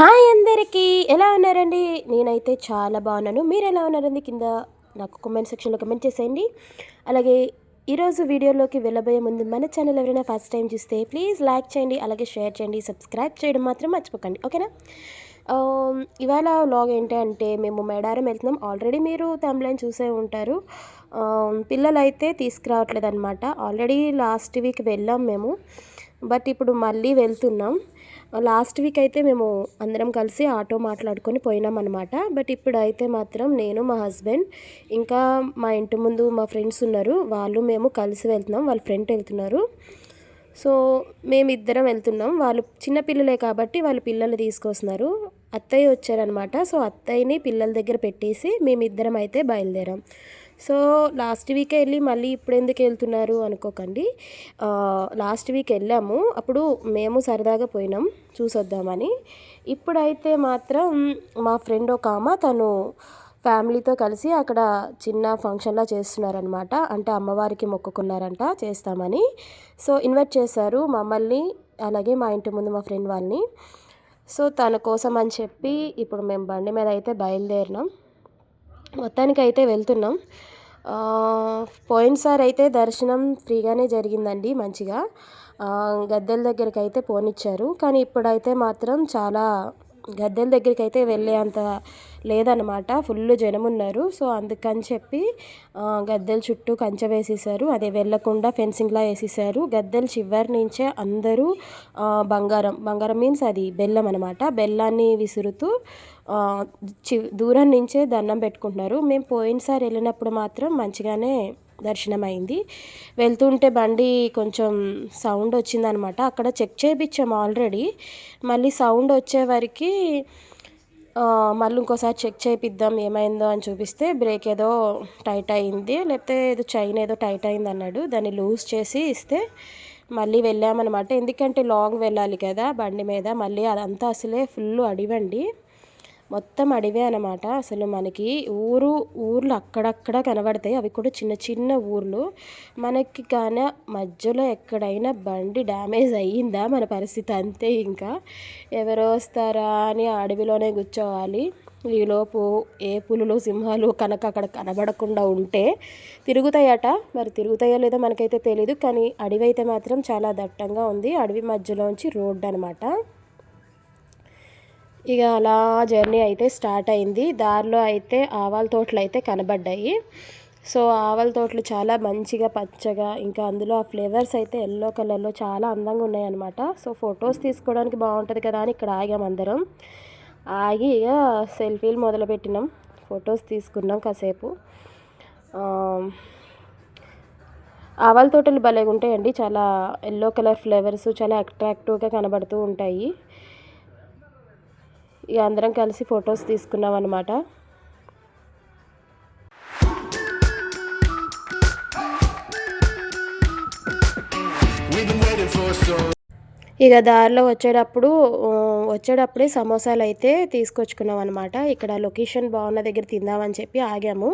Hi అందరికీ ఎలా ఉన్నారండి? నేనైతే చాలా బాగున్నాను. మీరు ఎలా ఉన్నారండి? కింద నాకు కమెంట్ సెక్షన్లో కమెంట్ చేసేయండి. అలాగే ఈరోజు వీడియోలోకి వెళ్ళబోయే ముందు మన ఛానల్ ఎవరైనా ఫస్ట్ టైం చూస్తే ప్లీజ్ లైక్ చేయండి అలాగే షేర్ చేయండి సబ్స్క్రైబ్ చేయడం మాత్రం మర్చిపోకండి. ఓకేనా ఇవాళ వ్లాగ్ ఏంటి అంటే మేము మేడారం వెళ్తున్నాం. ఆల్రెడీ మీరు తమిళని చూసే ఉంటారు. పిల్లలైతే పిల్లలు అయితే తీసుకురావట్లేదు అనమాట ఆల్రెడీ లాస్ట్ వీక్ వెళ్ళాం మేము. బట్ ఇప్పుడు మళ్ళీ వెళ్తున్నాం. లాస్ట్ వీక్ అయితే మేము అందరం కలిసి ఆటో మాట్లాడుకొని పోయినాం అనమాట బట్ ఇప్పుడైతే మాత్రం నేను మా హస్బెండ్ ఇంకా మా ఇంటి ముందు మా ఫ్రెండ్స్ ఉన్నారు. వాళ్ళు మేము కలిసి వెళ్తున్నాం. వాళ్ళ ఫ్రెండ్ వెళ్తున్నారు. సో మేమిద్దరం వెళ్తున్నాం. వాళ్ళు చిన్నపిల్లలే కాబట్టి వాళ్ళు పిల్లలు తీసుకొస్తున్నారు. అత్తయ్య వచ్చారనమాట సో అత్తయ్యని పిల్లల దగ్గర పెట్టేసి మేమిద్దరం అయితే బయలుదేరాం. సో లాస్ట్ వీక్ వెళ్ళి మళ్ళీ ఇప్పుడు ఎందుకు వెళ్తున్నారు అనుకోకండి. లాస్ట్ వీక్ వెళ్ళాము. అప్పుడు మేము సరదాగా పోయినాం చూసొద్దామని. ఇప్పుడైతే మాత్రం మా ఫ్రెండ్ ఒక ఆమె తను ఫ్యామిలీతో కలిసి అక్కడ చిన్న ఫంక్షన్లా చేస్తున్నారనమాట అంటే అమ్మవారికి మొక్కుకున్నారంట చేస్తామని. సో ఇన్వైట్ చేశారు మమ్మల్ని అలాగే మా ఇంటి ముందు మా ఫ్రెండ్ వాళ్ళని. సో తన కోసం అని చెప్పి ఇప్పుడు మేము బండి మీద అయితే బయలుదేరినాం. మొత్తానికి అయితే వెళ్తున్నాం. పోయినసారి అయితే దర్శనం ఫ్రీగానే జరిగిందండి మంచిగా. గద్దెల దగ్గరికి అయితే పోనిచ్చారు. కానీ ఇప్పుడైతే మాత్రం చాలా గద్దెల దగ్గరికి అయితే వెళ్ళే అంత లేదనమాట ఫుల్ జనం ఉన్నారు. సో అందుకని చెప్పి గద్దెల చుట్టూ కంచె వేసేసారు అదే వెళ్ళకుండా ఫెన్సింగ్లా వేసేసారు గద్దెల చివరి నుంచే అందరూ బంగారం బంగారం మీన్స్ అది బెల్లం అనమాట బెల్లాన్ని విసురుతూ చి దూరం నుంచే దండం పెట్టుకుంటున్నారు. మేము పోయినసారి వెళ్ళినప్పుడు మాత్రం మంచిగానే దర్శనం అయింది వెళ్తుంటే బండి కొంచెం సౌండ్ వచ్చిందనమాట. అక్కడ చెక్ చేయించాము ఆల్రెడీ. మళ్ళీ సౌండ్ వచ్చేవరకు మళ్ళీ ఇంకోసారి చెక్ చేయిద్దాం ఏమైందో అని చూపిస్తే బ్రేక్ ఏదో టైట్ అయింది. లేకపోతే ఏదో చైన్ ఏదో టైట్ అయింది అన్నాడు. దాన్ని లూజ్ చేసి ఇస్తే మళ్ళీ వెళ్ళామన్నమాట ఎందుకంటే లాంగ్ వెళ్ళాలి కదా బండి మీద. మళ్ళీ అదంతా అసలే ఫుల్ అడివండి. మొత్తం అడవే అనమాట అసలు మనకి ఊరు ఊర్లు అక్కడక్కడ కనబడతాయి. అవి కూడా చిన్న చిన్న ఊర్లు. మనకి కానీ మధ్యలో ఎక్కడైనా బండి డ్యామేజ్ అయ్యిందా మన పరిస్థితి అంతే ఇంకా. ఎవరో వస్తారా అని అడవిలోనే కూర్చోవాలి. ఈలోపు ఏ పులులు సింహాలు కనుక అక్కడ కనబడకుండా ఉంటే తిరుగుతాయట. మరి తిరుగుతాయో లేదో మనకైతే తెలియదు కానీ అడవి అయితే మాత్రం చాలా దట్టంగా ఉంది. అడవి మధ్యలోంచి రోడ్డు అనమాట ఇక అలా జర్నీ అయితే స్టార్ట్ అయింది. దారిలో అయితే ఆవాల తోటలు అయితే కనబడ్డాయి. సో ఆవాల తోటలు చాలా మంచిగా పచ్చగా ఇంకా అందులో ఆ ఫ్లేవర్స్ అయితే ఎల్లో కలర్లో చాలా అందంగా ఉన్నాయన్నమాట. సో ఫొటోస్ తీసుకోవడానికి బాగుంటుంది కదా అని ఇక్కడ ఆగాం అందరం. ఆగి ఇక సెల్ఫీలు మొదలుపెట్టినాం. ఫొటోస్ తీసుకున్నాం కాసేపు. ఆవాల తోటలు భలేగా ఉంటాయండి చాలా ఎల్లో కలర్ ఫ్లేవర్స్ చాలా అట్రాక్టివ్గా కనబడుతూ ఉంటాయి. ఇక అందరం కలిసి ఫొటోస్ తీసుకున్నాం అనమాట ఇక దారిలో వచ్చేటప్పుడు వచ్చేటప్పుడే సమోసాలు అయితే తీసుకొచ్చుకున్నాం అనమాట ఇక్కడ లొకేషన్ బాగున్న దగ్గర తిందామని చెప్పి ఆగాము.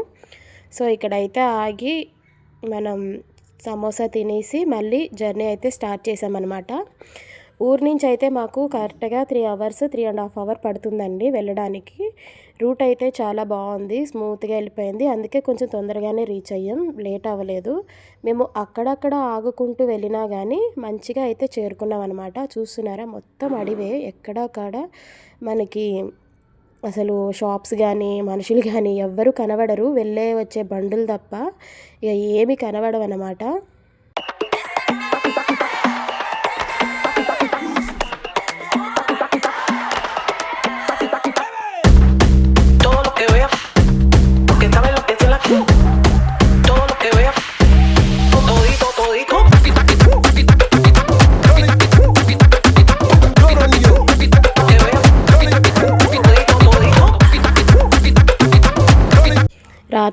సో ఇక్కడైతే ఆగి మనం సమోసా తినేసి మళ్ళీ జర్నీ అయితే స్టార్ట్ చేసామన్నమాట. ఊరు నుంచి అయితే మాకు కరెక్ట్గా three hours three and half hour పడుతుందండి వెళ్ళడానికి. రూట్ అయితే చాలా బాగుంది స్మూత్గా వెళ్ళిపోయింది. అందుకే కొంచెం తొందరగానే రీచ్ అయ్యాం లేట్ అవ్వలేదు. మేము అక్కడక్కడ ఆగుకుంటూ వెళ్ళినా కానీ మంచిగా అయితే చేరుకున్నాం అనమాట చూస్తున్నారా? మొత్తం అడివే. ఎక్కడక్కడ మనకి అసలు షాప్స్ కానీ మనుషులు కానీ ఎవ్వరూ కనబడరు. వెళ్ళే వచ్చే బండులు తప్ప ఇక ఏమి కనబడవన్నమాట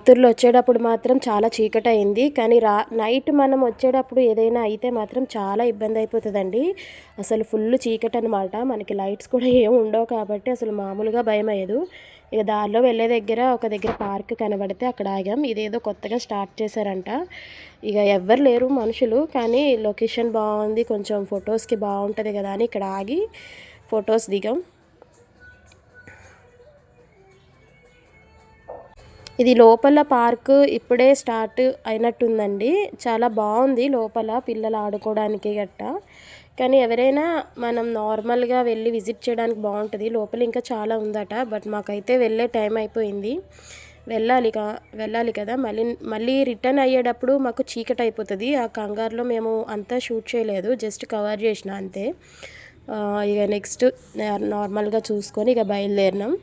రాత్రులు వచ్చేటప్పుడు మాత్రం చాలా చీకటి అయింది కానీ రా నైట్ మనం వచ్చేటప్పుడు ఏదైనా అయితే మాత్రం చాలా ఇబ్బంది అయిపోతుందండి అసలు ఫుల్ చీకటి అనమాట మనకి లైట్స్ కూడా ఏం ఉండవు కాబట్టి అసలు మామూలుగా భయం అయ్యదు ఇక దారిలో వెళ్ళే దగ్గర ఒక దగ్గర పార్క్ కనబడితే అక్కడ ఆగాం. ఇదేదో కొత్తగా స్టార్ట్ చేశారంట. ఇక ఎవ్వరు లేరు మనుషులు. కానీ లొకేషన్ బాగుంది కొంచెం ఫొటోస్కి బాగుంటుంది కదా అని ఇక్కడ ఆగి ఫొటోస్ దిగాం. ఇది లోపల పార్క్ ఇప్పుడే స్టార్ట్ అయినట్టుందండి. చాలా బాగుంది లోపల పిల్లలు ఆడుకోవడానికి గట్ట. కానీ ఎవరైనా మనం నార్మల్గా వెళ్ళి విజిట్ చేయడానికి బాగుంటుంది. లోపల ఇంకా చాలా ఉందట బట్ మాకైతే వెళ్ళే టైం అయిపోయింది. వెళ్ళాలి కా వెళ్ళాలి కదా. మళ్ళీ మళ్ళీ రిటర్న్ అయ్యేటప్పుడు మాకు చీకటి అయిపోతుంది. ఆ కంగారులో మేము అంతా షూట్ చేయలేదు జస్ట్ కవర్ చేసిన అంతే. ఇక నెక్స్ట్ నార్మల్గా చూసుకొని ఇక బయలుదేరినాం.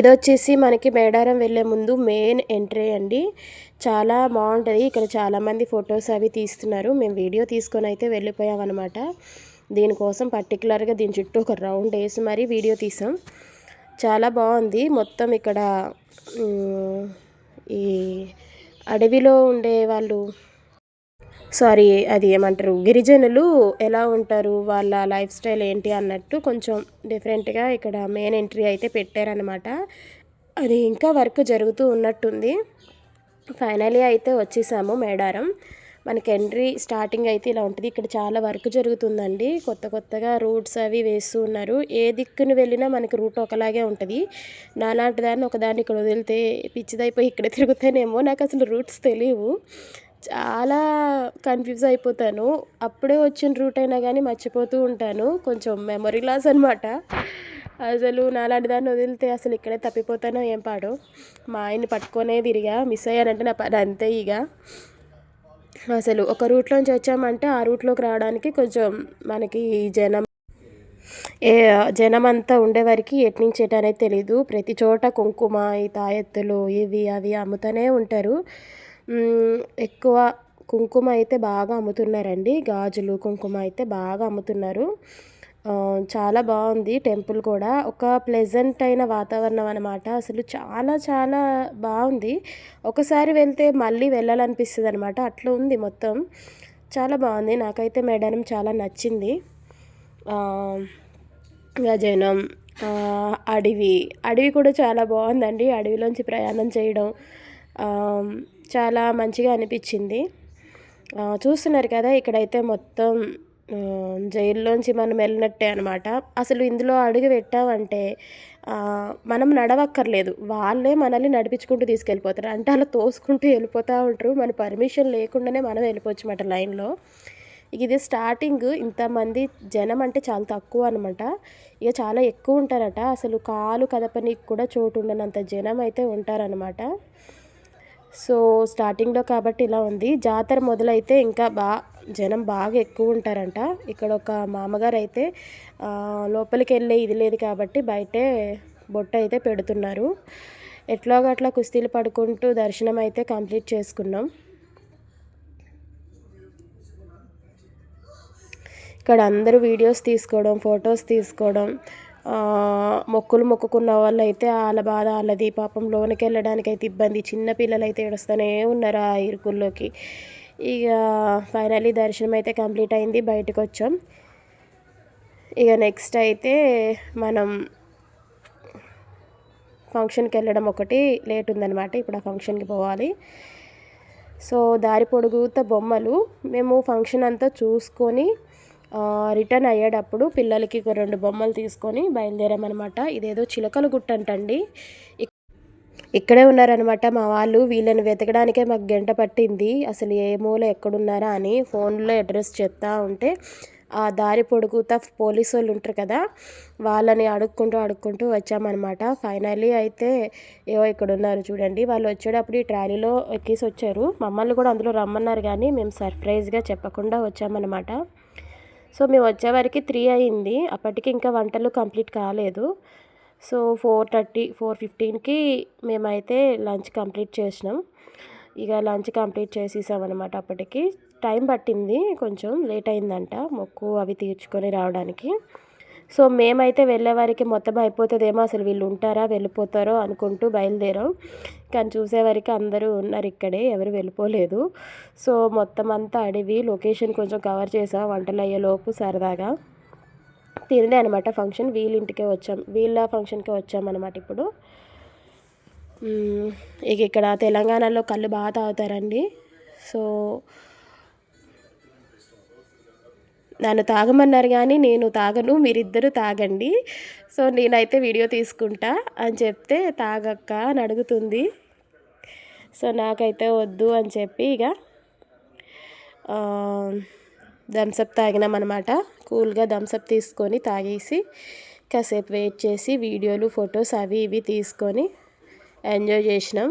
ఇది వచ్చేసి మనకి మేడారం వెళ్ళే ముందు మెయిన్ ఎంట్రీ అండి. చాలా బాగుంటుంది. ఇక్కడ చాలామంది ఫొటోస్ అవి తీస్తున్నారు. మేము వీడియో తీసుకొని అయితే వెళ్ళిపోయామన్నమాట దీనికోసం పర్టికులర్గా దీని చుట్టూ ఒక రౌండ్ వేసి మరీ వీడియో తీసాం. చాలా బాగుంది. మొత్తం ఇక్కడ ఈ అడవిలో ఉండే వాళ్ళు సారీ అది ఏమంటారు గిరిజనులు ఎలా ఉంటారు వాళ్ళ లైఫ్ స్టైల్ ఏంటి అన్నట్టు కొంచెం డిఫరెంట్గా ఇక్కడ మెయిన్ ఎంట్రీ అయితే పెట్టారనమాట అది ఇంకా వర్క్ జరుగుతూ ఉన్నట్టుంది. ఫైనలీ అయితే వచ్చేసాము మేడారం. మనకి ఎంట్రీ స్టార్టింగ్ అయితే ఇలా ఉంటుంది. ఇక్కడ చాలా వర్క్ జరుగుతుందండి. కొత్త కొత్తగా రూట్స్ అవి వేస్తూ ఉన్నారు. ఏ దిక్కును వెళ్ళినా మనకి రూట్ ఒకలాగే ఉంటుంది. నాలాంటి దాన్ని ఒకదాన్ని ఇక్కడ వదిలితే పిచ్చిదైపోయి ఇక్కడ తిరుగుతానేమో. నాకు అసలు రూట్స్ తెలియవు. చాలా కన్ఫ్యూజ్ అయిపోతాను. అప్పుడే వచ్చిన రూట్ అయినా కానీ మర్చిపోతూ ఉంటాను. కొంచెం మెమొరీ లాస్ అనమాట అసలు నాలాంటి దాన్ని వదిలితే అసలు ఇక్కడే తప్పిపోతానో ఏం పాడో. మా ఆయన్ని పట్టుకునే తిరిగా మిస్ అయ్యానంటే నా పని అంతే ఇక అసలు ఒక రూట్లోంచి వచ్చామంటే ఆ రూట్లోకి రావడానికి కొంచెం మనకి జనం ఏ జనం అంతా ఉండేవారికి ఎట్నుంచి ఎటు అనేది తెలీదు. ప్రతి చోట కుంకుమ ఈ తాయెత్తులు ఇవి అవి అమ్ముతూనే ఉంటారు. ఎక్కువ కుంకుమ అయితే బాగా అమ్ముతున్నారండి. గాజులు కుంకుమ అయితే బాగా అమ్ముతున్నారు. చాలా బాగుంది టెంపుల్ కూడా. ఒక ప్లెజెంట్ అయిన వాతావరణం అనమాట అసలు చాలా చాలా బాగుంది. ఒకసారి వెళ్తే మళ్ళీ వెళ్ళాలనిపిస్తుంది అనమాట అట్లా ఉంది మొత్తం. చాలా బాగుంది. నాకైతే మేడం చాలా నచ్చింది. గజనం అడవి. అడవి కూడా చాలా బాగుందండి. అడవిలోంచి ప్రయాణం చేయడం. చాలా మంచిగా అనిపించింది. చూస్తున్నారు కదా ఇక్కడైతే మొత్తం జైల్లోంచి మనం వెళ్ళినట్టే అనమాట అసలు ఇందులో అడుగు పెట్టామంటే మనం నడవక్కర్లేదు. వాళ్ళే మనల్ని నడిపించుకుంటూ తీసుకెళ్ళిపోతారు. అంటే అలా తోసుకుంటూ వెళ్ళిపోతూ ఉంటారు. మన పర్మిషన్ లేకుండానే మనం వెళ్ళిపోవచ్చు అన్నమాట లైన్లో. ఇది స్టార్టింగ్. ఇంతమంది జనం అంటే చాలా తక్కువ అనమాట ఇక చాలా ఎక్కువ ఉంటారట. అసలు కాలు కదపనికి కూడా చోటు ఉండనంత జనం అయితే ఉంటారనమాట సో స్టార్టింగ్లో కాబట్టి ఇలా ఉంది. జాతర మొదలైతే ఇంకా బా జనం బాగా ఎక్కువ ఉంటారంట. ఇక్కడ ఒక మామగారు అయితే లోపలికి వెళ్ళే ఇది లేదు కాబట్టి బయటే బొట్ట అయితే పెడుతున్నారు. ఎట్లాగో అట్లా కుస్తీలు పడుకుంటూ దర్శనం అయితే కంప్లీట్ చేసుకున్నాం. ఇక్కడ అందరూ వీడియోస్ తీసుకోవడం ఫొటోస్ తీసుకోవడం మొక్కులు మొక్కుకున్న వాళ్ళు అయితే వాళ్ళ బాధ వాళ్ళది పాపం లోనికి వెళ్ళడానికి అయితే ఇబ్బంది. చిన్న పిల్లలు అయితే ఏడుస్తూనే ఉన్నారు ఆ ఇరుకుల్లోకి. ఇక ఫైనలీ దర్శనం అయితే కంప్లీట్ అయింది బయటకు వచ్చాం ఇక నెక్స్ట్ అయితే మనం ఫంక్షన్కి వెళ్ళడం ఒకటి లేట్ ఉందన్నమాట ఇప్పుడు ఆ ఫంక్షన్కి పోవాలి. సో దారి పొడుగుత బొమ్మలు మేము ఫంక్షన్ అంతా చూసుకొని రిటర్న్ అయ్యేటప్పుడు పిల్లలకి రెండు బొమ్మలు తీసుకొని బయలుదేరామన్నమాట. ఇదేదో చిలకల గుట్ట అంటండి. ఇక్కడే ఉన్నారనమాట మా వాళ్ళు. వీళ్ళని వెతకడానికే మాకు గంట పట్టింది. అసలు ఏ మూల ఎక్కడున్నారా అని ఫోన్లో అడ్రస్ చెప్తా ఉంటే ఆ దారి పొడుగుతా పోలీసు వాళ్ళు ఉంటారు కదా వాళ్ళని అడుక్కుంటూ అడుక్కుంటూ వచ్చామన్నమాట. ఫైనల్లీ అయితే ఏవో ఇక్కడ ఉన్నారు చూడండి. వాళ్ళు వచ్చేటప్పుడు ఈ ట్రాలీలో ఎక్కేసి వచ్చారు. మమ్మల్ని కూడా అందులో రమ్మన్నారు కానీ మేము సర్ప్రైజ్గా చెప్పకుండా వచ్చామన్నమాట. సో మేము వచ్చేవరకు త్రీ అయింది అప్పటికి ఇంకా వంటలు కంప్లీట్ కాలేదు. సో ఫోర్ థర్టీ ఫోర్ ఫిఫ్టీన్కి మేమైతే లంచ్ కంప్లీట్ చేసినాం. ఇక లంచ్ కంప్లీట్ చేసేసామన్నమాట అప్పటికి. టైం పట్టింది కొంచెం లేట్ అయిందంట మొక్కు అవి తీర్చుకొని రావడానికి. సో మేమైతే వెళ్ళేవారికి మొత్తం అయిపోతుందేమో అసలు వీళ్ళు ఉంటారా వెళ్ళిపోతారో అనుకుంటూ బయలుదేరాం. కానీ చూసేవారికి అందరూ ఉన్నారు ఇక్కడే ఎవరు వెళ్ళిపోలేదు. సో మొత్తం అంతా అడివి లొకేషన్ కొంచెం కవర్ చేసాం వంటలు అయ్యేలోపు సరదాగా. తినదే అనమాట ఫంక్షన్ వీళ్ళింటికే వచ్చాం వీళ్ళ ఫంక్షన్కే వచ్చామన్నమాట ఇప్పుడు. ఇక ఇక్కడ తెలంగాణలో కళ్ళు బాగా తాగుతారండి. సో నన్ను తాగమన్నారు కానీ నేను తాగను మీరిద్దరూ తాగండి. సో నేనైతే వీడియో తీసుకుంటా అని చెప్తే తాగక్క అని అడుగుతుంది. సో నాకైతే వద్దు అని చెప్పి ఇక థమ్సప్ తాగినామన్నమాట కూల్గా థమ్సప్ తీసుకొని తాగేసి కాసేపు వెయిట్ చేసి వీడియోలు ఫొటోస్ అవి ఇవి తీసుకొని ఎంజాయ్ చేసినాం.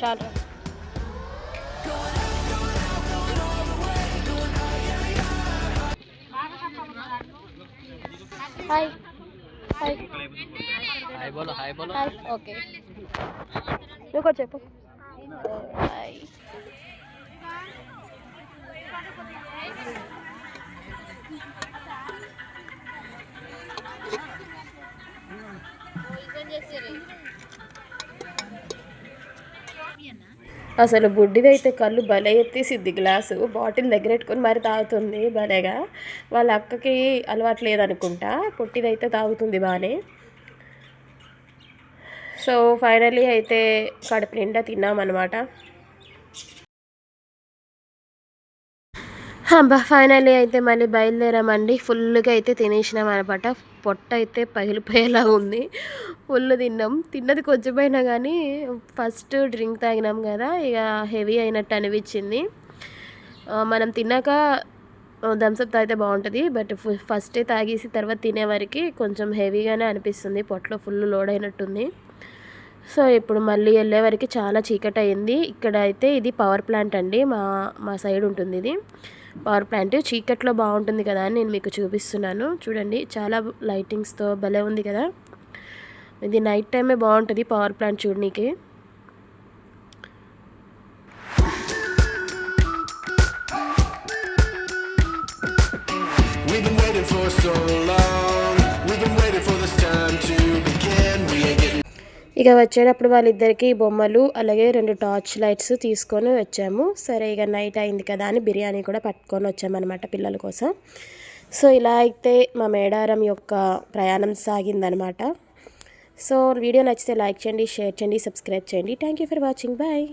చాలా హాయ్ హాయ్ హాయ్ బోలో హాయ్ బోలో హాయ్ ఓకే నువ్వు చెప్పు హాయ్ అసలు బుడ్డిదైతే కళ్ళు భలే ఎత్తేసిద్ది గ్లాసు. బాటిల్ దగ్గరెట్టుకొని మరి తాగుతుంది భలేగా. వాళ్ళ అక్కకి అలవాటు లేదనుకుంటా. పొట్టిదైతే తాగుతుంది బాగానే సో ఫైనలీ అయితే కడుపు నిండా తిన్నామన్నమాట. అబ్బా ఫైనలీ అయితే మళ్ళీ బయలుదేరామండి. ఫుల్గా అయితే తినేసినాం అనమాట పొట్ట అయితే పగిలిపోయేలా ఉంది. ఫుల్ తిన్నాం. తిన్నది కొంచెమైనా కానీ ఫస్ట్ డ్రింక్ తాగినాం కదా ఇక హెవీ అయినట్టు అనిపించింది. మనం తిన్నాక థమ్స్అప్ తాగితే బాగుంటుంది బట్ ఫస్టే తాగేసి తర్వాత తినేవరకు కొంచెం హెవీగానే అనిపిస్తుంది. పొట్టలో ఫుల్ లోడ్ అయినట్టుంది. సో ఇప్పుడు మళ్ళీ వెళ్ళే వరకు చాలా చీకటి అయింది ఇక్కడ అయితే ఇది పవర్ ప్లాంట్ అండి. మా మా సైడ్ ఉంటుంది ఇది పవర్ ప్లాంట్ చీకట్లో బాగుంటుంది కదా అని నేను మీకు చూపిస్తున్నాను చూడండి చాలా లైటింగ్స్తో భలే ఉంది కదా ఇది నైట్ టైమే బాగుంటుంది పవర్ ప్లాంట్ చూడనీకి We've been waiting for so long. ఇక వచ్చేటప్పుడు వాళ్ళిద్దరికి బొమ్మలు అలాగే రెండు టార్చ్ లైట్స్ తీసుకొని వచ్చాము. సరే ఇక నైట్ అయింది కదా అని బిర్యానీ కూడా పట్టుకొని వచ్చామన్నమాట పిల్లల కోసం. సో ఇలా అయితే మా మేడారం యొక్క ప్రయాణం సాగిందనమాట సో వీడియో నచ్చితే లైక్ చేయండి షేర్ చేయండి సబ్స్క్రైబ్ చేయండి. Thank you for watching bye